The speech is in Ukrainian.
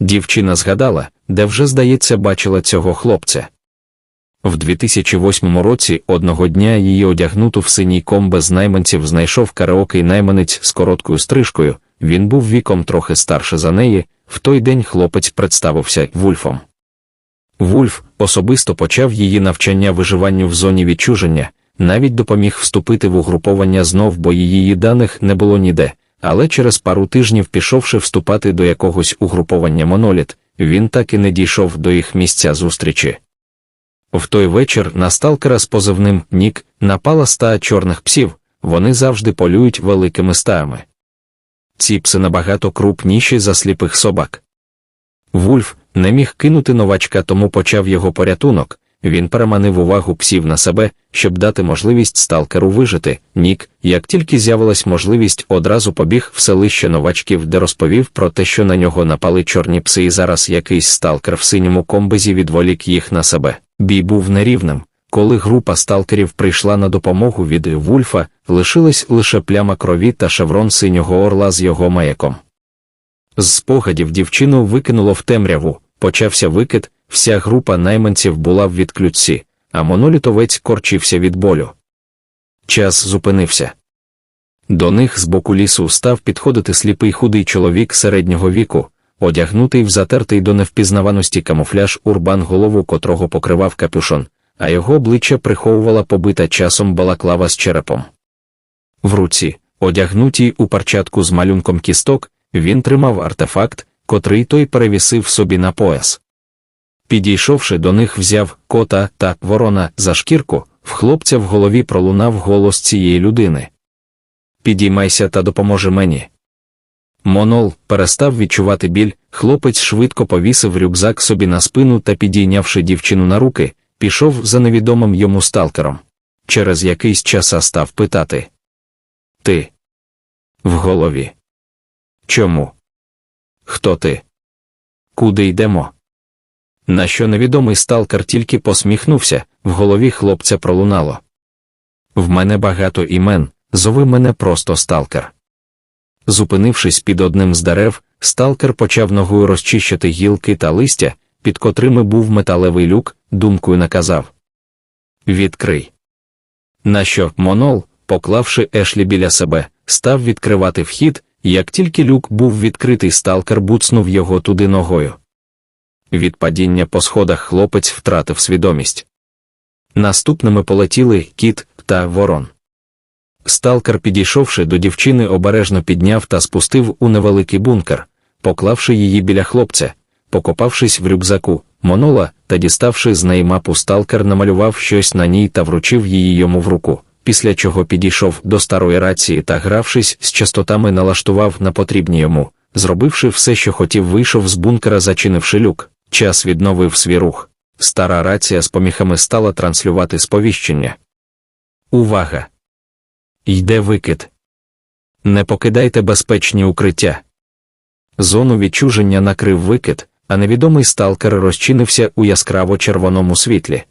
Дівчина згадала, де вже, здається, бачила цього хлопця. В 2008 році одного дня її одягнуту в синій комбез найманців знайшов караокий найманець з короткою стрижкою. Він був віком трохи старше за неї. В той день хлопець представився Вульфом. Вульф особисто почав її навчання виживанню в зоні відчуження, навіть допоміг вступити в угруповання знов, бо її даних не було ніде. Але через пару тижнів, пішовши вступати до якогось угруповання Моноліт, він так і не дійшов до їх місця зустрічі. В той вечір на сталкера з позивним Нік напала стая чорних псів, вони завжди полюють великими стаями. Ці пси набагато крупніші за сліпих собак. Вульф не міг кинути новачка, тому почав його порятунок. Він переманив увагу псів на себе, щоб дати можливість сталкеру вижити. Нік, як тільки з'явилась можливість, одразу побіг в селище новачків, де розповів про те, що на нього напали чорні пси, і зараз якийсь сталкер в синьому комбезі відволік їх на себе. Бій був нерівним. Коли група сталкерів прийшла на допомогу від Вульфа, лишилась лише пляма крові та шеврон синього орла з його маяком. З спогадів дівчину викинуло в темряву, почався викид, вся група найманців була в відключці, а монолітовець корчився від болю. Час зупинився. До них з боку лісу став підходити сліпий худий чоловік середнього віку, одягнутий в затертий до невпізнаваності камуфляж урбан голову котрого покривав капюшон, а його обличчя приховувала побита часом балаклава з черепом. В руці, одягнутій у парчатку з малюнком кісток, він тримав артефакт, котрий той перевісив собі на пояс. Підійшовши до них, взяв кота та ворона за шкірку, в хлопця в голові пролунав голос цієї людини. Підіймайся та допоможи мені. Монол перестав відчувати біль, хлопець швидко повісив рюкзак собі на спину та, підійнявши дівчину на руки, пішов за невідомим йому сталкером. Через якийсь час став питати Ти в голові. Чому? Хто ти? Куди йдемо? На що невідомий сталкер тільки посміхнувся, в голові хлопця пролунало. В мене багато імен, зови мене просто сталкер. Зупинившись під одним з дерев, сталкер почав ногою розчищати гілки та листя, під котрими був металевий люк, думкою наказав Відкрий. На що Монол, поклавши Ешлі біля себе, став відкривати вхід, як тільки люк був відкритий, сталкер буцнув його туди ногою. Від падіння по сходах хлопець втратив свідомість. Наступними полетіли кіт та ворон. Сталкер, підійшовши до дівчини, обережно підняв та спустив у невеликий бункер, поклавши її біля хлопця, покопавшись в рюкзаку, монола та діставши з неї мапу, сталкер намалював щось на ній та вручив її йому в руку, після чого підійшов до старої рації та, гравшись з частотами, налаштував на потрібні йому, зробивши все, що хотів, вийшов з бункера, зачинивши люк. Час відновив свій рух. Стара рація з поміхами стала транслювати сповіщення. Увага! Йде викид. Не покидайте безпечні укриття. Зону відчуження накрив викид, а невідомий сталкер розчинився у яскраво червоному світлі.